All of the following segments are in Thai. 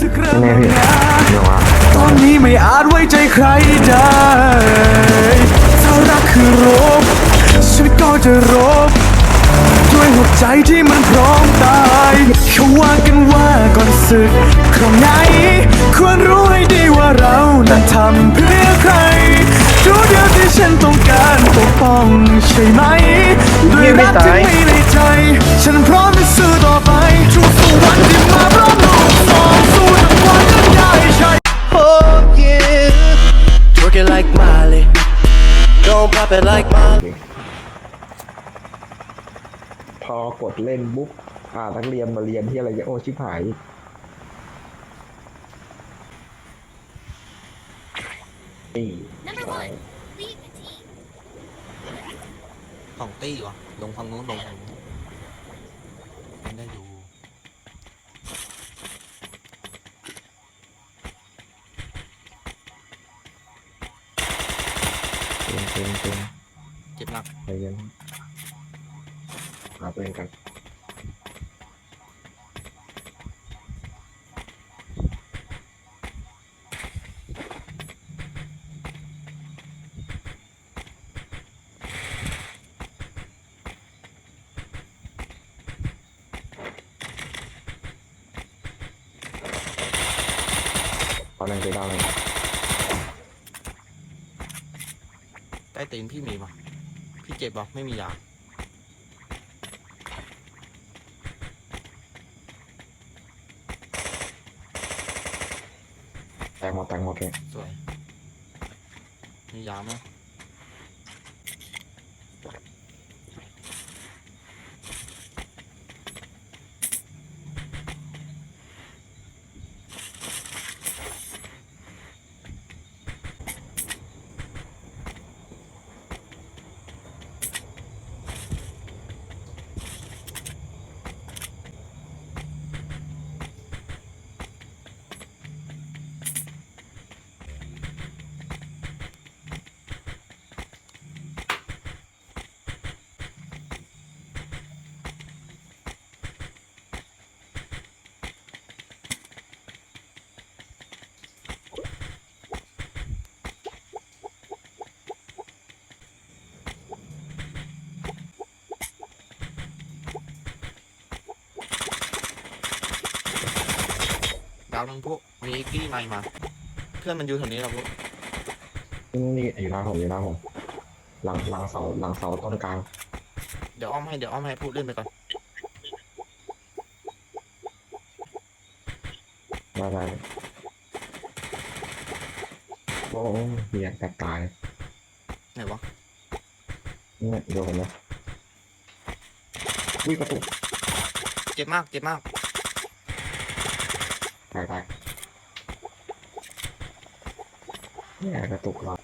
สึกเริ่มแน่พี่แล้วนะเดี๋ยวว่าตอนนี้ไม่อาจไว้ใจใครได้ถ้ารักคือรบชีวิตก็จะรบด้วยหัวใจที่มันพร้อมตายเขาว่ากันว่าก่อนศึกคราวไหนควรรู้ให้ดีว่าเรานั้นทำเพื่อใครรู้เดียวที่ฉันต้องการปกป้องใช่ไหมด้วยรักที่มีในใจ ฉันพร้อม Don't pop it like Miley. พอกดเล่นบุ๊บอ่านักเรียนมาเรียนที่อะไรเงี้ยโอ้ชิบหาย นี่ Number one, lead the team. สองตี้วะลงฝั่งนู้นลงฝั่งนู้นไม่ได้อยู่ เต็มเต็มเต็ม เจ็บหนัก ใจ เย็นหาตัวเองกันตอนนั้นไปดาวเลยใต้ตีนพี่มีปะ เจ็บปะไม่มียาแตงหมดแตงหมดเลยสวย มียาไหมาวทั้งพวกมีกี้ใหม่มา เพื่อนมันอยู่แถวนี้เราพวกนี่นี่อยู่หน้าผมอยู่หน้าผมหลังหลังเสาหลังเสาต้นกลางเดี๋ยวอ้อมให้เดี๋ยวอ้อมให้พูดเล่นไปก่อนได้ได้โอ้เมียแตกตายไหนวะเนี่ยเดี๋ยวผมนะวิ่งกระตุกเจ็บมากเจ็บมาก ตายตายเนี่ยกระตุกเรา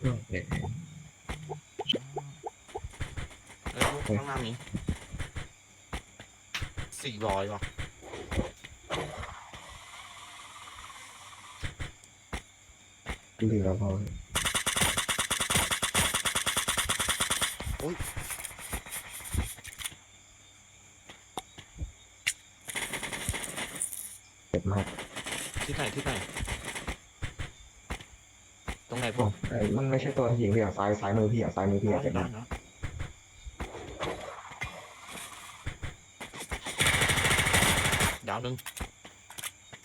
เนี่ยเออพวกข้างหน้านี้สี่ร้อยวะเหลือพออุ้ยเจ็บมากที่ไหนที่ไหน ตรงไหนพวกเอ้ยมันไม่ใช่ตัวที่ยิงพี่อะซ้ายซ้ายมือพี่อะซ้ายมือพี่อะเจ็บได้มากนะดาวหนึ่ง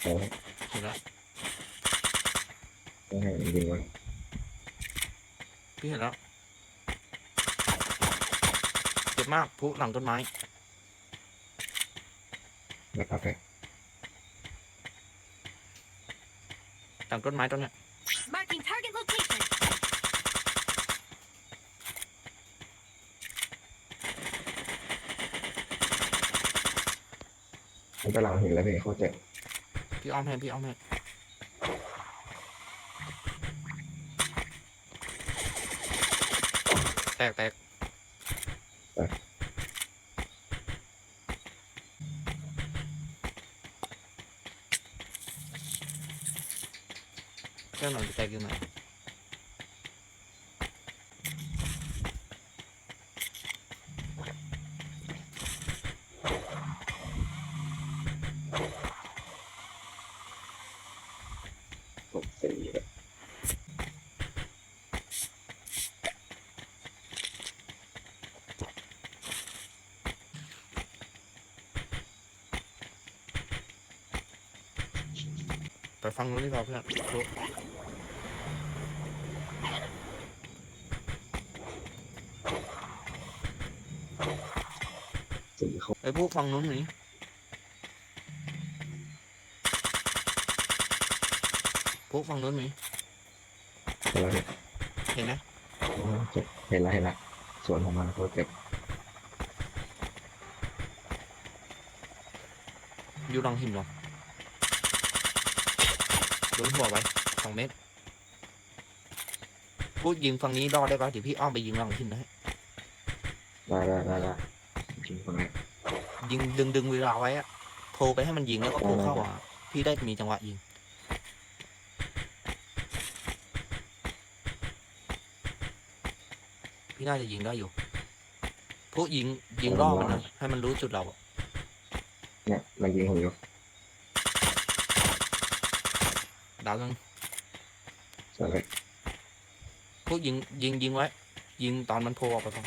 โอ้ยเห็นแล้วต้องให้ยิงมันพี่เห็นแล้วเจ็บมากผู้หลังต้นไม้นะครับเลยหลังต้นไม้ต้นเนี้ย กำลังเห็นแล้วเนี่ยเข้าใจพี่อ้อมแทนพี่อ้อมแทนแตกแตกเจ้าหน่อยแตกอยู่ไหน ไปฟังนู้นดีกว่าเพื่อนรู้สีเขาไอ้พวกฟังนู้นหนีพวกฟังนู้นหนีเห็นแล้วเนี่ยเห็นไหมโอ้เจ็บเห็นแล้วเห็นแล้วสวนของมันเขาเจ็บอยู่รังหินเหรอ โดนหัวไว้สองเมตรพูดยิงฝั่งนี้รอดได้ปะเดี๋ยวพี่อ้อมไปยิงรังหินได้ได้ได้ได้ได้จริงตรงไหนยิงดึงดึงเวลาไว้อะโทรไปให้มันยิงแล้วก็โทรเข้ามาพี่ได้มีจังหวะยิงพี่น่าจะยิงได้อยู่พวกยิงยิงรอบมันนะให้มันรู้จุดเราอะเนี่ยมันยิงผมอยู่ ดาวนึงสวนเลยพวกยิงยิงยิงไว้ ยิงตอนมันโผล่ออกไปก่อน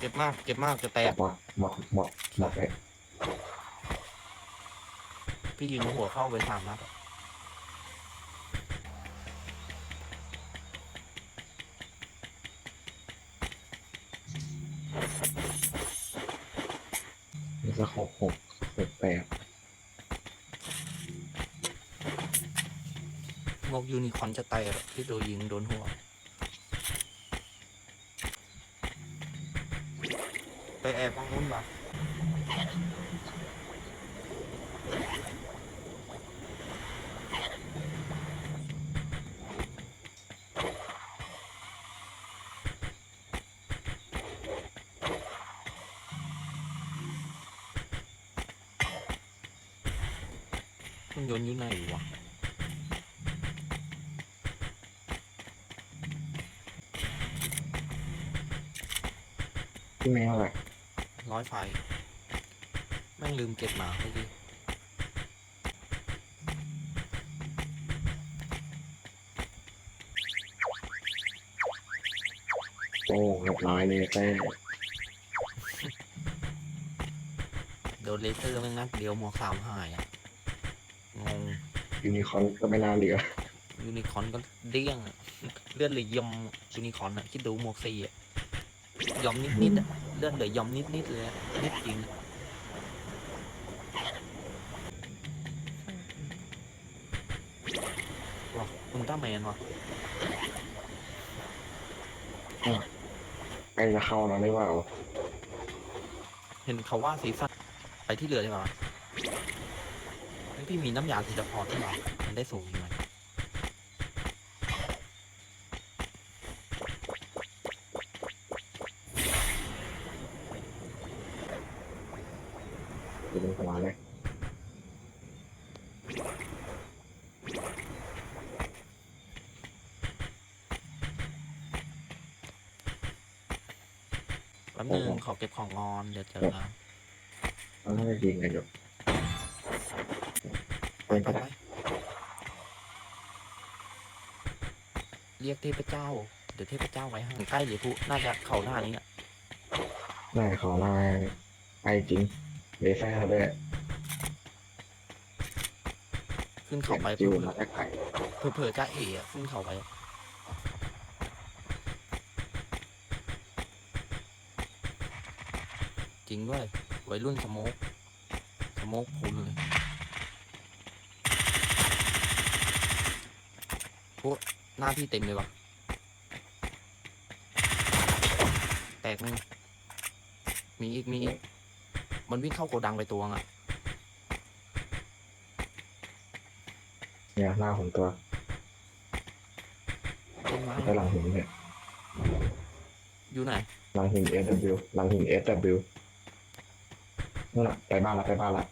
เจ็บมาก เจ็บมากจะแตกหมอกหมอกหมอกหมอกเลยพี่ยิงหัวเข้าไปสามนัด อะนี่ก็หกหกหกแปดงกยูนิคอนจะแตกอที่โดนยิงโดนหัว ไปแอบฟังนู้นปะมันโยนอยู่ไหนวะพี่แมวแหละร้อยไฟ แม่งลืมเก็บมาเมื่อกี้โอ้เรียบร้อยเลยแต่โดนเลเซอร์แม่งนัดเดียวหมวกสามหายอะงง ยูนิคอร์นก็ไม่น่าเหลือยูนิคอร์นก็เดี้ยงอะเลือดเหลยยอมยูนิคอร์นอะคิดดูหมวกสี่อะยอมนิดนิดๆอะเลือดเหลยยอมนิดนิดๆเลยอะนิดจริงอะว้าอุลตร้าแมนว่ะใกล้จะเข้าแล้วหรือเปล่า เห็นเขาว่าสีสันไปที่เรือใช่ไหม เฮ้ยพี่มีน้ำยาทีละพอที่ไหนมันได้สูงยังไงอยู่ตรงหัวเลยแป๊บนึงขอเก็บของงอนเดี๋ยวเจอกันมันน่าจะยิงกันอยู่ ไปไปไปเรียกเทพเจ้า เดี๋ยวเทพเจ้าไว้ห่างใกล้เลยผู้น่าจะเขาหน้านี้อะได้ขอมาไปจริงเลเซอร์ด้วยขึ้นเขาไปจิเพื่วอมาแค่ไก่เผื่อเผื่อจะเอะขึ้นเขาไปจริงด้วยวัยรุ่นสโมกสโมกพูนเลย พวกหน้าที่เต็มเลยวะแตกไหมมีอีก มีอีก มันวิ่งเข้าโกดังไปตัวงอะ เนี่ยหน้าของตัวไปหลังหินเนี่ยอยู่ไหน หลังหิน S W หลังหิน S W นั่นแหละไปบ้านละไปบ้านละ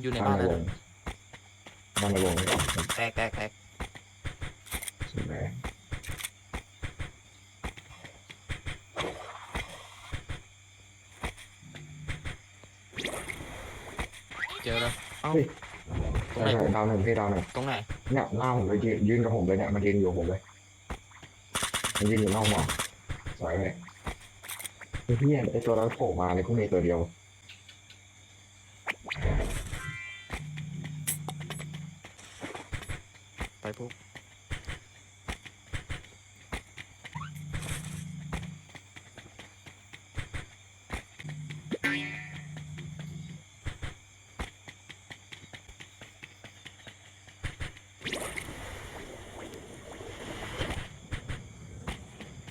อยู่ในบ้านแล้ บ้านในวงนี่ก่อนแตกแตกแตกใช่ไหมเจอแล้ว เอ้า ตรงไหน ดาวหนึ่งพี่ดาวหนึ่งตรงไหน เนี่ยหน้าผมเลยยืนยืนกับผมเลยเนี่ยมันยืนอยู่กับผมเลยมันยืนอยู่หนอกหมอกสวยเลยไอ้เพี่ยไอ้ตัวนั้นโผล่มาในพวกนี้ตัวเดียว พวก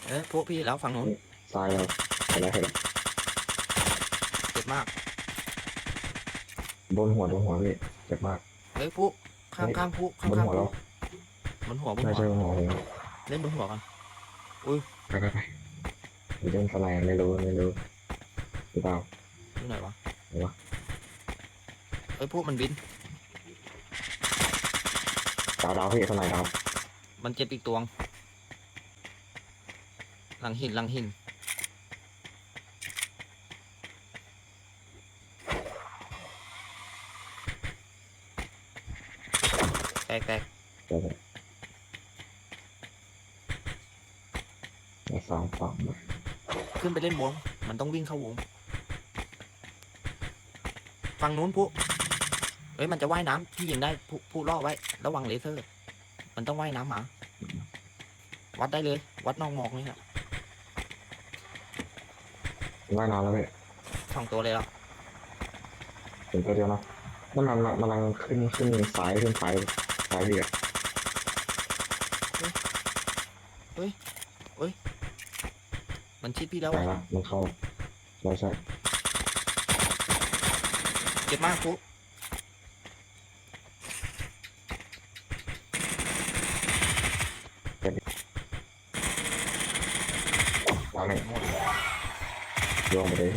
เอ้ยพวกพี่แล้วฝั่งนู้นซ้ายเราเห็นแล้วเห็นแล้วเจ็บมากบนหัวบนหัวพี่เจ็บมาก เฮ้ยพวกข้างข้างพวกข้างบนข้างหัวพเราวก บนหัวบนไม่หัวใช่บนหัวผมเล่นบนหัวกันไปไปไปหรือเรื่องอะไรไม่รู้ไม่รู้หรือเปล่าอยู่ไหนวะไหนวะเฮ้ยพวกมันบิน ดาวดาวพี่ข้างในดาวมันเจ็บอีกตัวง หลังหินหลังหิน แตกแตกเดี๋ยว มาสามฝั่งนะขึ้นไปเล่นวง มันต้องวิ่งเข้าวง ฝั่งนู้นผู้เอ้ย มันจะว่ายน้ำพี่ยิงได้ผู้ผู้ล่อไว้ ระวังเลเซอร์ มันต้องว่ายน้ำมา วัดได้เลย วัดนอกหมอกเลยครับว่ายน้ำแล้วพี่สองตัวเลยแล้วเห็นตัวเดียวนะนั่นมันมันมันกำลังขึ้นขึ้นซ้ายขึ้นซ้ายซ้ายพี่อะ มันชิดพี่แล้วไปอะละมันเข้าใช่ใช่เจ็บมากผู้ดาวหนึ่งหมดรวมไปเลย